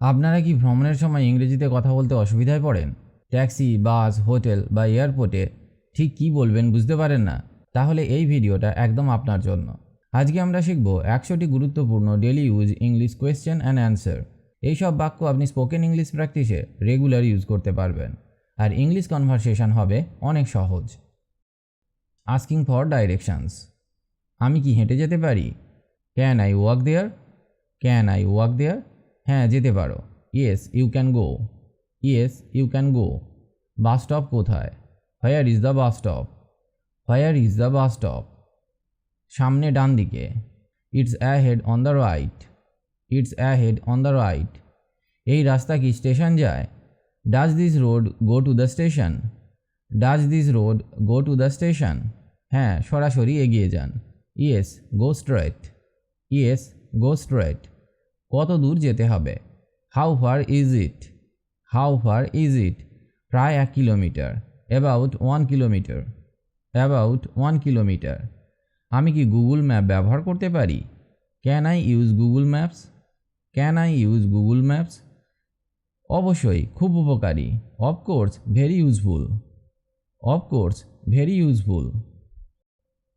আপনারা কি ভ্রমণের সময় ইংরেজিতে কথা বলতে অসুবিধায় পড়েন? ট্যাক্সি, বাস, হোটেল বা এয়ারপোর্টে ঠিক কী বলবেন বুঝতে পারেন না? তাহলে এই ভিডিওটা একদম আপনার জন্য। আজকে আমরা শিখব একশোটি গুরুত্বপূর্ণ daily use English question and answer এইসব বাক্য আপনি স্পোকেন ইংলিশ প্র্যাকটিসে রেগুলার ইউজ করতে পারবেন। আর ইংলিশ কনভারসেশন হবে অনেক সহজ। আস্কিং ফর ডাইরেকশানস আমি কি হেঁটে যেতে পারি? Can I walk there can I walk there হ্যাঁ যেতে পারো। Yes you can go yes you can go bus stop কোথায়? Where is the bus stop where is the bus stop সামনে ডান দিকে। It's ahead on the right it's ahead on the right এই রাস্তা কি স্টেশন যায়? Does this road go to the station does this road go to the station হ্যাঁ সরাসরি এগিয়ে যান। Yes go straight yes go straight কত দূর যেতে হবে? How far is it how far is it প্রায় এক kilometre. About one kilometre about one kilometre আমি কি গুগল ম্যাপ ব্যবহার করতে পারি? Can I use Google maps can I use Google maps অবশ্যই, খুব উপকারী। Of course very useful of course very useful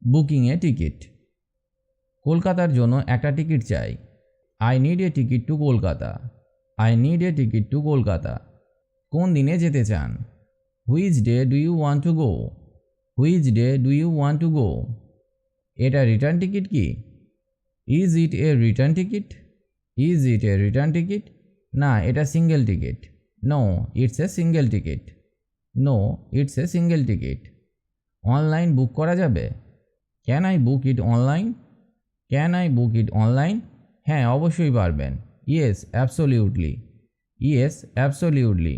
booking a ticket কলকাতার জন্য একটা টিকিট চাই। I need a ticket to Kolkata I need a ticket to Kolkata কোন দিনে যেতে চান? Which day do you want to go which day do you want to go এটা return ticket কি? Is it a return ticket is it a return ticket না, এটা single ticket no it's a single ticket no it's a single ticket online book করা যাবে? Can I book it online can I book it online হ্যাঁ অবশ্যই পারবেন। Yes absolutely yes absolutely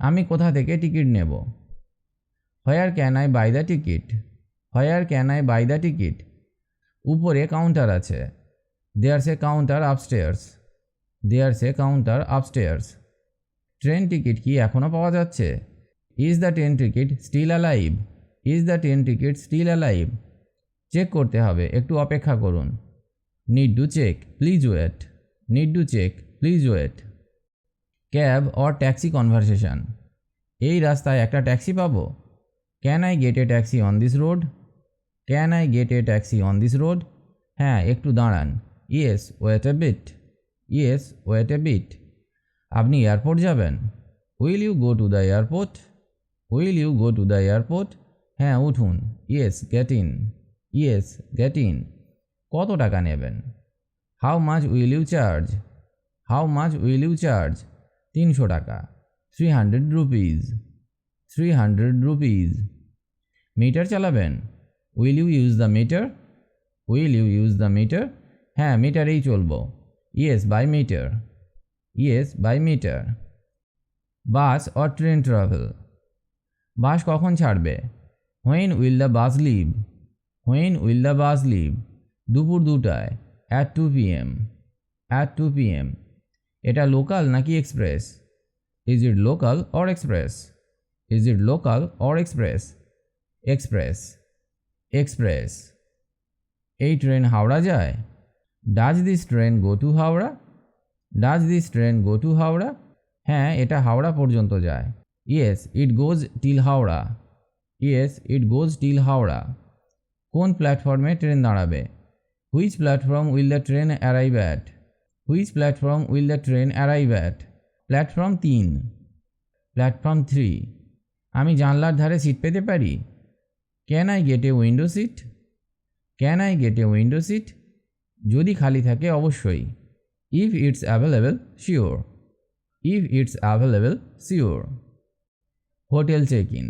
আমি কোথা থেকে টিকিট নেব? Where can I buy the ticket where can I buy the ticket উপরে কাউন্টার আছে। There's a counter upstairs there's a counter upstairs train ticket কি এখনও পাওয়া যাচ্ছে? Is the train ticket still alive is the train ticket still alive check করতে হবে। একটু অপেক্ষা করুন। Need to check please wait need to check please wait cab or taxi conversation এই রাস্তায় একটা ট্যাক্সি পাবো? Can I get a taxi on this road can I get a taxi on this road হ্যাঁ একটু দাঁড়ান। Yes wait a bit yes wait a bit আপনি airport যাবেন? Will you go to the airport will you go to the airport হ্যাঁ উঠুন। Yes get in yes get in কত টাকা নেবেন? How much will you charge how much will you charge তিনশো টাকা। Three hundred rupees three hundred rupees meter চালাবেন? Will you use the meter will you use the meter হ্যাঁ মিটারেই চলবো। Yes by meter yes by meter bus or train travel bus কখন ছাড়বে? When will the bus leave when will the bus leave দুপুর দুটায় at two PM at two two P এম এটা local নাকি express is it local or express is it local or express express express এই train Howrah যায়? Does this train go to Howrah? Does this train go to Howrah? হ্যাঁ এটা হাওড়া পর্যন্ত যায়। Yes it goes till Howrah. Yes it goes till Howrah. কোন প্ল্যাটফর্মে train দাঁড়াবে? Which platform will the train arrive at which platform will the train arrive at platform তিন। Platform three আমি জানলার ধারে সিট পেতে পারি? Can I get a window seat can I get a window seat যদি খালি থাকে অবশ্যই। If it's available sure if it's available sure hotel check in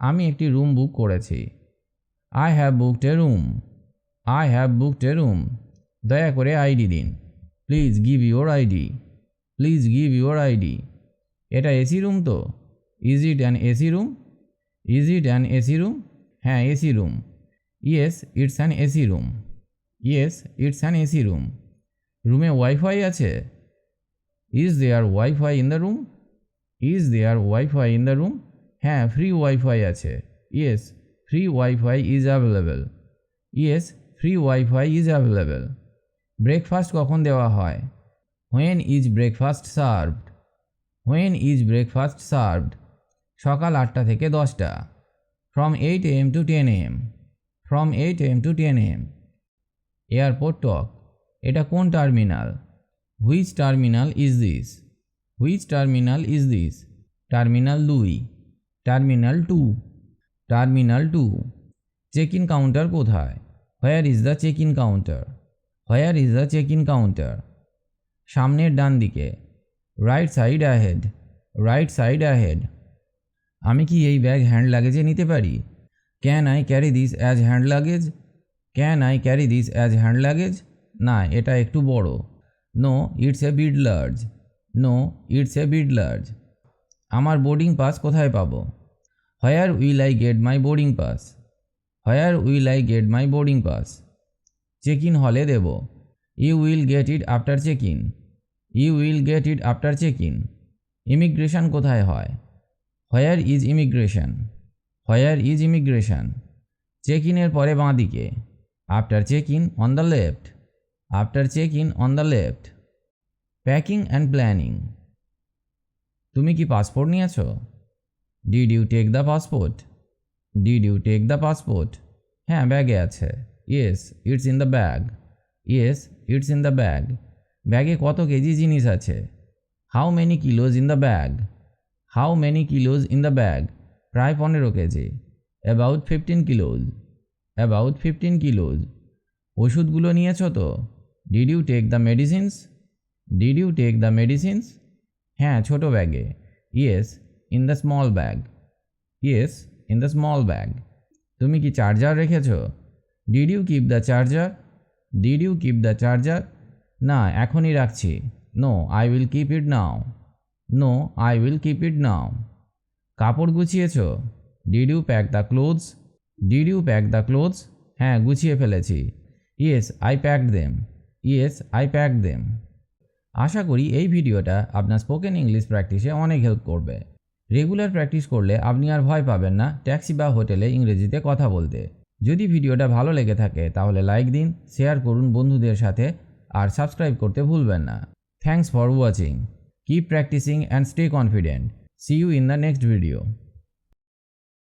আমি একটি রুম বুক করেছি। I have booked a room I have booked a room দয়া করে ID দিন। Please give your ID please give your ID এটা AC room তো? Is it an AC room is it an AC room হ্যাঁ AC room yes it's an AC room yes it's an AC room রুমে wifi আছে? Is there wifi in the room is there wifi in the room হ্যাঁ free wifi আছে। Yes free wifi is available yes free wifi is available breakfast কখন দেওয়া হয়? When is breakfast served when is breakfast served সকাল আটটা থেকে দশটা। From eight AM to ten AM from eight AM to ten AM airport talk এটা কোন terminal which terminal is this which terminal is this terminal দুই। Terminal two terminal two check in counter কোথায়? Where is the check in counter where is the check in counter সামনের ডান দিকে। Right side ahead right side ahead আমি কি এই bag hand লাগেজে নিতে পারি? Can I carry this as hand luggage can I carry this as hand luggage না, এটা একটু বড়। No it's a bit large no it's a bit large আমার বোর্ডিং পাস কোথায় পাবো? Where will I get my boarding pass where will I get my boarding pass check in হলে দেব। You will get it after check in you will get it after check in immigration কোথায় হয়? Where is immigration where is immigration check ইনের পরে বাঁ দিকে। After check in on the left after check in on the left packing and planning তুমি কি passport নিয়েছো? Did you take the passport did you take the passport হ্যাঁ ব্যাগে আছে। Yes it's in the bag yes it's in the bag ব্যাগে কত KG জিনিস আছে? How many kilos in the bag how many kilos in the bag প্রায় পনেরো KG. About fifteen kilos about fifteen kilos ওষুধগুলো নিয়েছো তো? Did you take the medicines did you take the medicines হ্যাঁ ছোটো ব্যাগে। Yes in the small bag yes in the small bag তুমি কি চার্জার রেখেছো? Did you keep the charger did you keep the charger না, এখনই রাখছি। No I will keep it now no I will keep it now কাপড় গুছিয়েছো? Did you pack the clothes did you pack the clothes হ্যাঁ গুছিয়ে ফেলেছি। Yes I packed them yes I pack them আশা করি এই ভিডিওটা আপনার স্পোকেন ইংলিশ প্র্যাকটিসে অনেক হেল্প করবে। রেগুলার প্র্যাকটিস করলে আপনি আর ভয় পাবেন না ট্যাক্সি বা হোটেলে ইংরেজিতে কথা বলতে। যদি ভিডিওটা ভালো লেগে থাকে, তাহলে লাইক দিন শেয়ার করুন বন্ধুদের সাথে, আর সাবস্ক্রাইব করতে ভুলবেন না। Thanks for watching keep practicing and stay confident see you in the next video